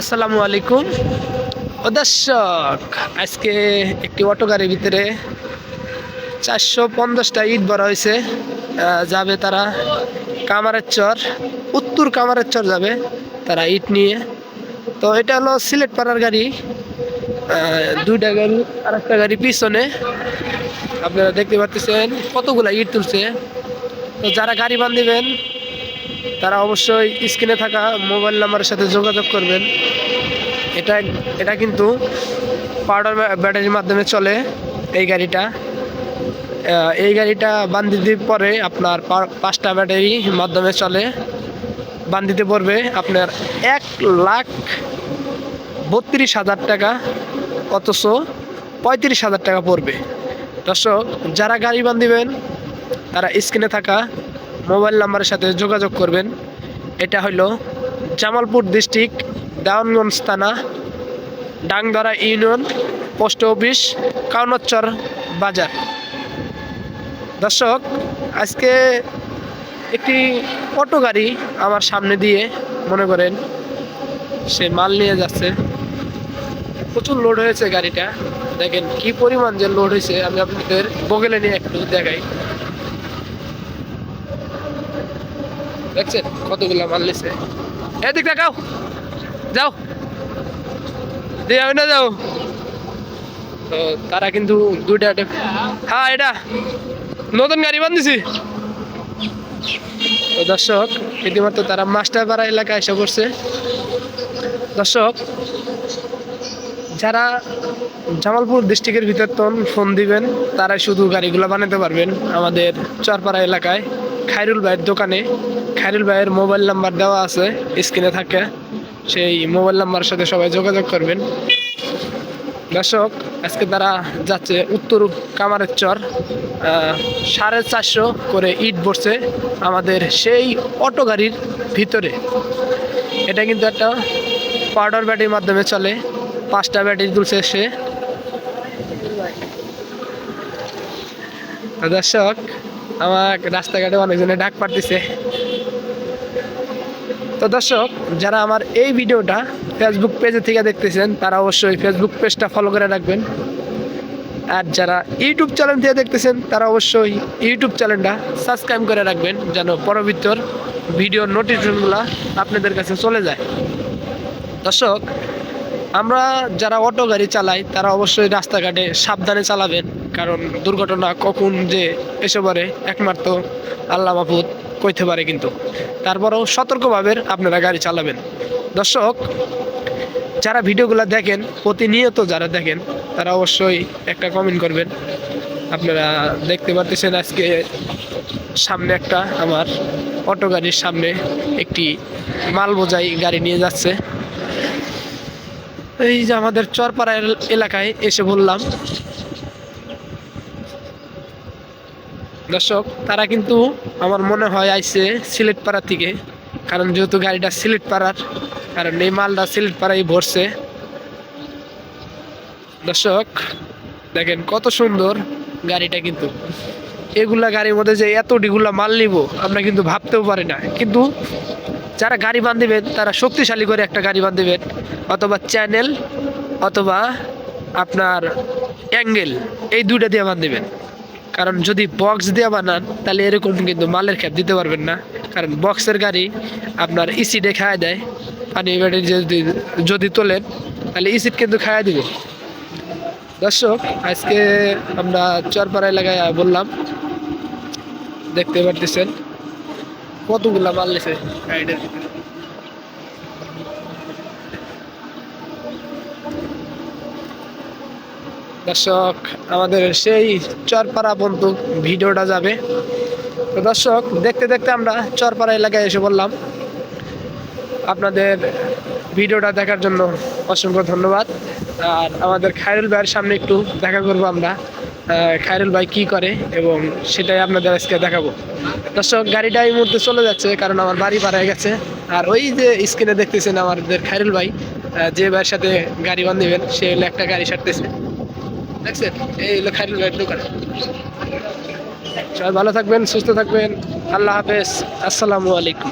আসসালামু আলাইকুম। ও দর্শক, আজকে একটি অটো গাড়ির ভিতরে চারশো পঞ্চাশটা ইট ভরা হয়েছে। যাবে তারা কামারের চর উত্তর কামারের চর যাবে তারা ইট নিয়ে। তো এটা হলো সিলেট পাড়ার গাড়ি। দুইটা গাড়ি আর একটা গাড়ি পিছনে। আপনারা দেখতে পাচ্ছেন কতগুলা ইট তুলছে। তো যারা গাড়ি বান্ধিবেন তারা অবশ্যই স্ক্রিনে থাকা মোবাইল নাম্বারের সাথে যোগাযোগ করবেন। এটা এটা কিন্তু পাউডার ব্যাটারির মাধ্যমে চলে এই গাড়িটা। এই গাড়িটা বান্ধিতে পরে আপনার পাঁচটা ব্যাটারির মাধ্যমে চলে। বান্ধিতে পড়বে আপনার এক লাখ বত্রিশ হাজার টাকা, অথচ পঁয়ত্রিশ হাজার টাকা পড়বে। দর্শক, যারা গাড়ি বান্ধিবেন তারা স্ক্রিনে থাকা মোবাইল নাম্বারের সাথে যোগাযোগ করবেন। এটা হলো জামালপুর ডিস্ট্রিক্ট দাউনগঞ্জ থানা, Dangdhara union, post office Kaunchar বাজার। দর্শক, আজকে একটি অটো গাড়ি আমার সামনে দিয়ে মনে করেন সে মাল নিয়ে যাচ্ছে। প্রচুর লোড হয়েছে গাড়িটা। দেখেন কি পরিমাণ যে লোড হয়েছে, আমি আপনাদের বগলে নিয়ে একটু দেখাই। দেখছেন কতগুলা মাল নিছে? এদিক দেখাও যাও। দিয়ে না যাও। তো তারা কিন্তু দুইটা হ্যাঁ এটা। নতুন গাড়ি বান্ধিছি। তো দর্শক, ইতিমধ্যে তারা মাস্টারপাড়া এলাকায় এসে পড়ছে। দর্শক, যারা জামালপুর ডিস্ট্রিক্টের ভিতর তন ফোন দিবেন তারা শুধু গাড়িগুলো বানাতে পারবেন আমাদের চরপাড়া এলাকায়। খায়রুল ভাইয়ের দোকানে, খায়রুল ভাইয়ের মোবাইল নাম্বার দেওয়া আছে স্ক্রিনে থাকে। সেই মোবাইল নাম্বারের সাথে সবাই যোগাযোগ করবেন। দর্শক, আজকে তারা যাচ্ছে উত্তর কামারের চর সাড়ে চারশো করে ইট বসছে আমাদের সেই অটো গাড়ির ভিতরে। এটা কিন্তু একটা পাউডার ব্যাটারির মাধ্যমে চলে। পাঁচটা ব্যাটারি তুলছে সে। দর্শক আমার রাস্তাঘাটে অনেকজনে ডাক পারতেছে। তো দর্শক, যারা আমার এই ভিডিওটা ফেসবুক পেজে থেকে দেখতেছেন, তারা অবশ্যই ফেসবুক পেজটা ফলো করে রাখবেন। আর যারা ইউটিউব চ্যানেল থেকে দেখতেছেন, তারা অবশ্যই ইউটিউব চ্যানেলটা সাবস্ক্রাইব করে রাখবেন, যেন পরবর্তীর ভিডিওর নোটিফিকেশনগুলো আপনাদের কাছে চলে যায়। দর্শক আমরা যারা অটো গাড়ি চালাই, তারা অবশ্যই রাস্তাঘাটে সাবধানে চালাবেন। কারণ দুর্ঘটনা কখন যে এসে পড়ে, একমাত্র আল্লাহ মাহফুদ কইতে পারে কিন্তু। তারপরেও সতর্কভাবে আপনারা গাড়ি চালাবেন। দর্শক, যারা ভিডিওগুলো দেখেন, প্রতিনিয়ত যারা দেখেন, তারা অবশ্যই একটা কমেন্ট করবেন। আপনারা দেখতে পারতেছেন আজকে সামনে একটা আমার অটো গাড়ির সামনে একটি মাল বোঝাই গাড়ি নিয়ে যাচ্ছে। এই যে আমাদের চরপাড়া এলাকায় এসে বললাম। দর্শক, তারা কিন্তু আমার মনে হয় আইসে সিলেট পাড়া থেকে, কারণ যেহেতু গাড়িটা সিলেট পাড়ার কারণ এই মালটা সিলেট পাড়াই ভরছে। দর্শক, দেখেন কত সুন্দর গাড়িটা কিন্তু। এগুলা গাড়ির মধ্যে যে এতটিগুলা মাল নিব, আমরা কিন্তু ভাবতেও পারি না। কিন্তু যারা গাড়ি বান্ধিবেন তারা শক্তিশালী করে একটা গাড়ি বান্ধিবেন অথবা চ্যানেল অথবা আপনার অ্যাঙ্গেল এই দুইটা দিয়ে বান্ধিবেন কারণ যদি বক্স দিয়ে বানান, তাহলে এরকম কিন্তু মালের খ্যাপ দিতে পারবেন না। কারণ বক্সের গাড়ি আপনার ইসিডে খাওয়া দেয় পানি ব্যাটারি যদি যদি তোলেন তাহলে ইসিড কিন্তু খাওয়া দিব। দর্শক, আজকে আমরা চরপাড়া এলাকায় বললাম, দেখতে পারতেছেন। কতগুলা মাল নিছে গাড়িটার ভিতরে। দর্শক আমাদের সেই চরপাড়া পর্যন্ত ভিডিওটা যাবে। তো দর্শক দেখতে দেখতে আমরা চরপাড়া এলাকায় এসে বললাম আপনাদের ভিডিওটা দেখার জন্য অসংখ্য ধন্যবাদ। আর আমাদের খায়রুল ভাইয়ের সামনে একটু দেখা করব আমরা। খায়রুল ভাই কি করে এবং সেটাই আপনাদের আজকে দেখাবো। দর্শক, গাড়িটা এই মুহূর্তে চলে যাচ্ছে কারণ আমার বাড়ি পাড়ায় গেছে। আর ওই যে স্ক্রিনে দেখতেছেন আমাদের খায়রুল ভাই যে ভাইয়ের সাথে গাড়ি বান্ধিবেন সে হলো একটা গাড়ি সারতেছে দেখছেন? এই হলো খায়রুল ভাইয়ের দোকান। সবাই ভালো থাকবেন, সুস্থ থাকবেন। আল্লাহ হাফেজ। আসসালামু আলাইকুম।